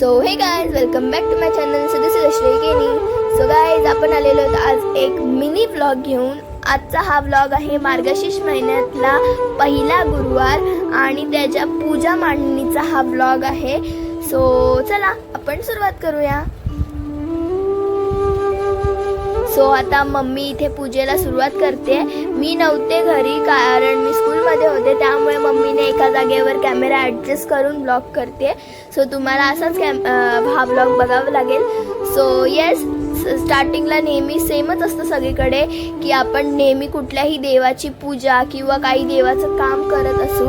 So hey guys welcome back to my channel so this is Ashrey so guys आपण आलेलो आहोत आज एक मिनी ब्लॉग घेऊन. आजचा हा ब्लॉग आहे मार्गशीर्ष महिन्यातला पहिला गुरुवार आणि त्याच्या पूजा मांडणीचा हा ब्लॉग आहे. सो चला आपण सुरुवात करूया. सो आता मम्मी इथे पूजेला सुरुवात करते. मी नव्हते घरी कारण मी स्कूलमध्ये होते त्यामुळे मम्मीने एका जागेवर कॅमेरा ॲडजस्ट करून ब्लॉग करते. सो तुम्हाला असाच कॅम हा ब्लॉग बघावा लागेल. सो येस स्टार्टिंगला नेहमी सेमच असतं सगळीकडे की आपण नेहमी कुठल्याही देवाची पूजा किंवा काही देवाचं काम करत असू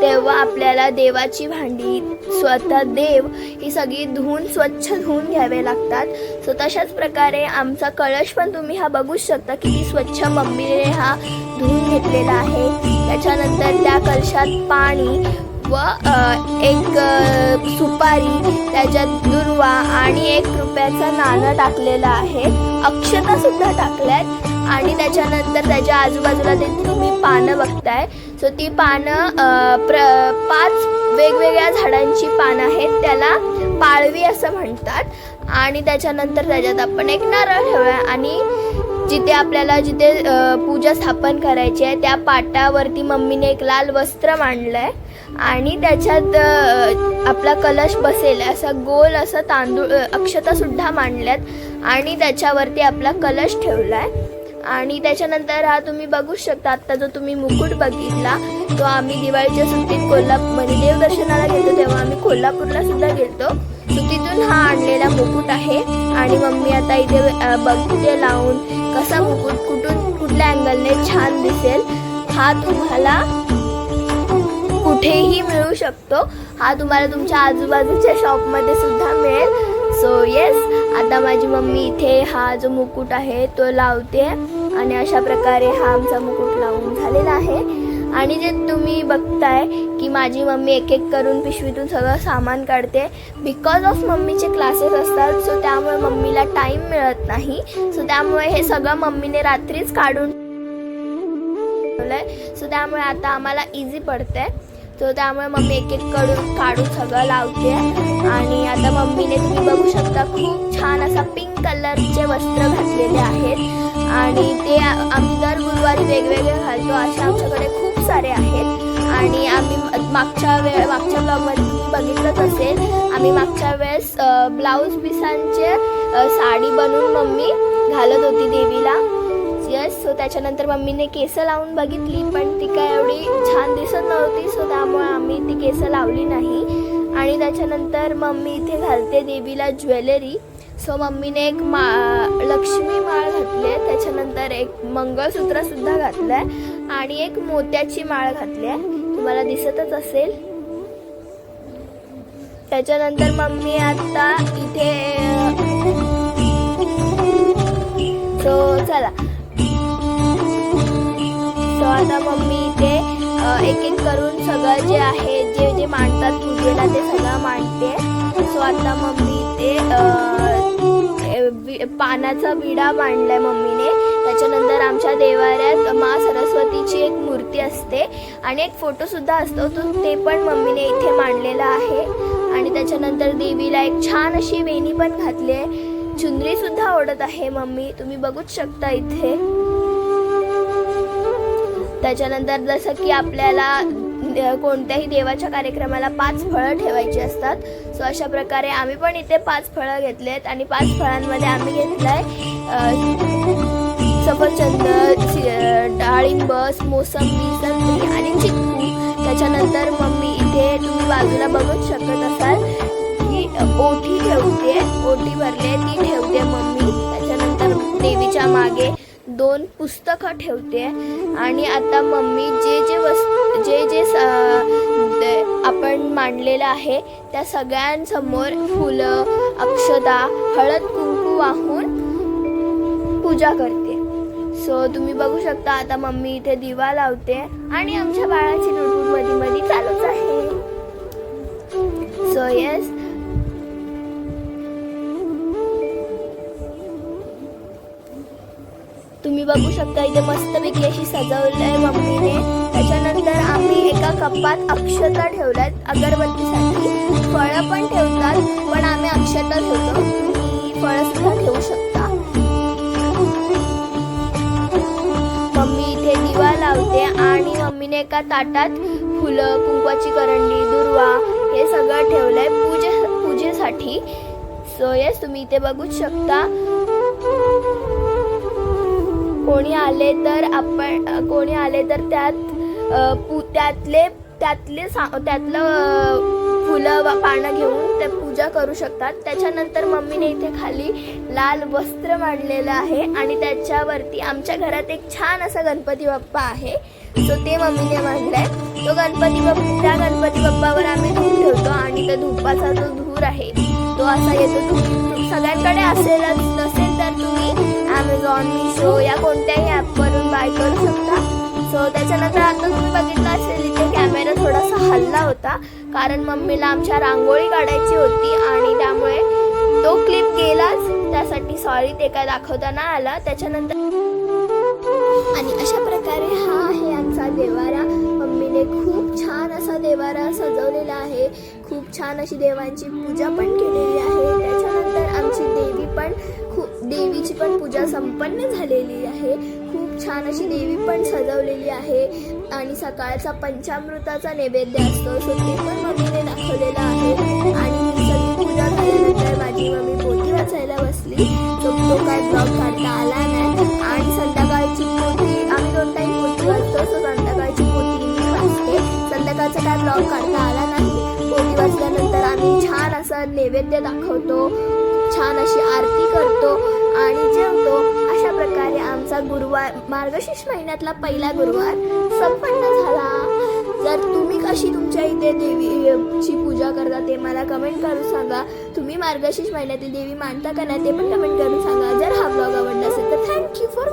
तेव्हा आपल्याला देवाची भांडी स्वतः देव ही सगळी धुवून स्वच्छ धुवून घ्यावे लागतात. सो तशाच प्रकारे आमचा कळश पण तुम्ही हा बघूच शकता किती स्वच्छ मम्मीने हा धुवून घेतलेला आहे. त्याच्यानंतर त्या कलशात पाणी व एक सुपारी त्याच्यात दुर्वा आणि एक रुपयाचा नाणं टाकलेलं आहे. अक्षता सुद्धा टाकल्यात. आणि त्याच्यानंतर त्याच्या आजूबाजूला ते तुम्ही पानं बघताय. सो ती पानं प्र पाच वेगवेगळ्या झाडांची पानं आहेत. त्याला पाळवी असं म्हणतात. आणि त्याच्यानंतर त्याच्यात आपण एक नारळ ठेवूया आणि जिथे आपल्याला जिथे पूजा स्थापन करायची आहे त्या पाटावरती मम्मीने एक लाल वस्त्र मांडलं आहे आणि त्याच्यात आपला कलश बसेल असं गोल असं तांदूळ अक्षतासुद्धा मांडल्यात. आणि त्याच्यावरती आपला कलश ठेवला आहे आणि त्याच्यानंतर हा तुम्ही बघू शकता आत्ता जो तुम्ही मुकुट बघितला तो आम्ही दिवाळीच्या सुट्टीत कोल्हापूर देवदर्शनाला गेलो तेव्हा आम्ही कोल्हापूरला सुद्धा गेलतो. सो तिथून हा आणलेला मुकुट आहे. आणि मम्मी आता इथे बघते लावून कसा मुकुट कुठून कुठल्या अँगलने छान दिसेल. हा तुम्हाला कुठेही मिळू शकतो. हा तुम्हाला तुमच्या आजूबाजूच्या शॉपमध्ये सुद्धा मिळेल. सो येस आता माझी मम्मी इथे हा जो मुकुट आहे तो लावते. आणि अशा प्रकारे हा आमचा मुकुट लावून झालेला आहे. आणि जे तुम्ही बघताय की माझी मम्मी एक एक करून पिशवीतून सगळं सामान काढते. बिकॉज ऑफ मम्मीचे क्लासेस असतात सो त्यामुळे मम्मीला टाईम मिळत नाही. सो त्यामुळे हे सगळं मम्मीने रात्रीच काढून सो त्यामुळे आता आम्हाला इझी पडतंय. तर त्यामुळे मम्मी एक एक कडून काढून सगळं लावते. आणि आता मम्मीने तुम्ही बघू शकता खूप छान असा पिंक कलरचे वस्त्र घातलेले आहेत. आणि ते आम्ही दर गुरुवारी वेगवेगळे घालतो असे आमच्याकडे खूप सारे आहेत. आणि आम्ही मागच्या वेळ मागच्या ब्लॉगमध्ये तुम्ही बघितलंच असेल आम्ही मागच्या वेळेस ब्लाऊज पिसांचे साडी बनवून मम्मी घालत होती देवीला. यस सो त्याच्यानंतर मम्मीने केसं लावून बघितली पण ती काय एवढी छान दिसत नव्हती सो त्यामुळे आम्ही ती केसं लावली नाही. आणि त्याच्यानंतर मम्मी इथे घालते देवीला ज्वेलरी. सो मम्मीने एक मा लक्ष्मी माळ घातली आहे. त्याच्यानंतर एक मंगळसूत्रसुद्धा घातलं आहे. आणि एक मोत्याची माळ घातली आहे. तुम्हाला दिसतच असेल. त्याच्यानंतर मम्मी आता इथे सो चला. एक एक करून सगळं जे आहे जे जे मांडतात पूजेला ते सगळं मांडते. सो आता मम्मी ते पानाचा विडा मांडलाय मम्मीने. त्याच्यानंतर आमच्या देवाऱ्यात मा सरस्वतीची एक मूर्ती असते आणि एक फोटो सुद्धा असतो. तो ते पण मम्मीने इथे मांडलेला आहे. आणि त्याच्यानंतर देवीला एक छान अशी वेणी पण घातली आहे. चुनरी सुद्धा ओढत आहे मम्मी. तुम्ही बघूच शकता इथे. त्याच्यानंतर जसं की आपल्याला कोणत्याही देवाच्या कार्यक्रमाला पाच फळं ठेवायची असतात. सो अशा प्रकारे आम्ही पण इथे पाच फळं घेतलेत आणि पाच फळांमध्ये आम्ही घेतलंय आहे सफरचंद डाळिंब मोसंबी संत्री आणि चिक्कू. त्याच्यानंतर मम्मी इथे तुम्ही बाजूला बघूच शकत असाल की ओठी ठेवते ओठी भरले ती ठेवते मम्मी. त्याच्यानंतर देवीच्या मागे दोन पुस्तकं ठेवते. आणि आता मम्मी जे जे वस्तू जे जे स- आपण मांडलेलं आहे त्या सगळ्यांसमोर फुलं अक्षदा हळद कुंकू वाहून पूजा करते. सो तुम्ही बघू शकता आता मम्मी इथे दिवा लावते. आणि आमच्या बाळाची नोटबुकमध्ये मध्ये चालूच आहे. तुम्ही बघू शकता इथे मस्तपैकी अशी सजवलंय मम्मीने त्याच्यानंतर आम्ही एका कपात अक्षता ठेवल्यात अगरबत्तीसाठी. फळं पण ठेवतात पण आम्ही अक्षता ठेवतो. तुम्ही सुद्धा ठेवू शकता. मम्मी इथे दिवा लावते आणि मम्मीने एका ताटात फुलं कुंकवाची करंडी दुर्वा हे सगळं ठेवलंय. पूजे पूजेसाठी. सो येस तुम्ही इथे बघूच शकता. कोणी आले तर आपण कोणी आले तर त्यात पू त्यातले त्यातले सा त्यातलं फुलं पानं घेऊन ते पूजा करू शकतात. त्याच्यानंतर मम्मीने इथे खाली लाल वस्त्र मांडलेलं आहे आणि त्याच्यावरती आमच्या घरात एक छान असा गणपती बाप्पा आहे. सो ते मम्मीने मांडलाय. तो गणपती बाप्पा त्या गणपती बाप्पावर आम्ही धूप ठेवतो आणि त्या धुपाचा जो धूर आहे तो असा येतो. धूप सगळ्यांकडे असेलच नसेल तर तुम्ही ॲमेझॉन मिशो या कोणत्याही ॲपवरून बाय करू शकता. सो त्याच्यानंतर आता तुम्ही बघितलं असेल इथे कॅमेरा थोडासा हल्ला होता. कारण मम्मीला आमच्या रांगोळी काढायची होती आणि त्यामुळे तो क्लिप गेलाच. त्यासाठी सॉरी ते काय दाखवता आला. त्याच्यानंतर आणि अशा प्रकारे हा आहे आमचा देवारा. मम्मीने खूप छान असा देवारा सजवलेला आहे. खूप छान अशी देवांची पूजा पण केलेली आहे. त्याच्यानंतर आमची देवी पण देवीची पण पूजा संपन्न झालेली आहे. खूप छान अशी देवी पण सजवलेली आहे. आणि सकाळचा पंचामृताचा नैवेद्य असतो सो ते पण मम्मीने दाखवलेलं आहे. आणि सगळी पूजा झाल्यानंतर माझी मम्मी पोथी वाचायला बसली. तो तो काय ब्लॉग काढता आला नाही. आणि संध्याकाळची पोथी आम्ही दोन टाईम पोथी वाचतो सो संध्याकाळची पोथी मी वाचते संध्याकाळचा काय ब्लॉग काढता आला नाही. पोथी वाचल्यानंतर आम्ही छान असं नैवेद्य दाखवतो. छान अशी आरती करतो आणि जेवतो. अशा प्रकारे आमचा गुरुवार मार्गशीर्ष महिन्यातला पहिला गुरुवार संपन्न झाला. जर तुम्ही कशी तुमच्या इथे देवीची पूजा करता ते मला कमेंट करून सांगा. तुम्ही मार्गशीर्ष महिन्यातील देवी मानता का नाही ते पण कमेंट करून सांगा. जर हा ब्लॉग आवडला असेल तर थँक्यू फॉर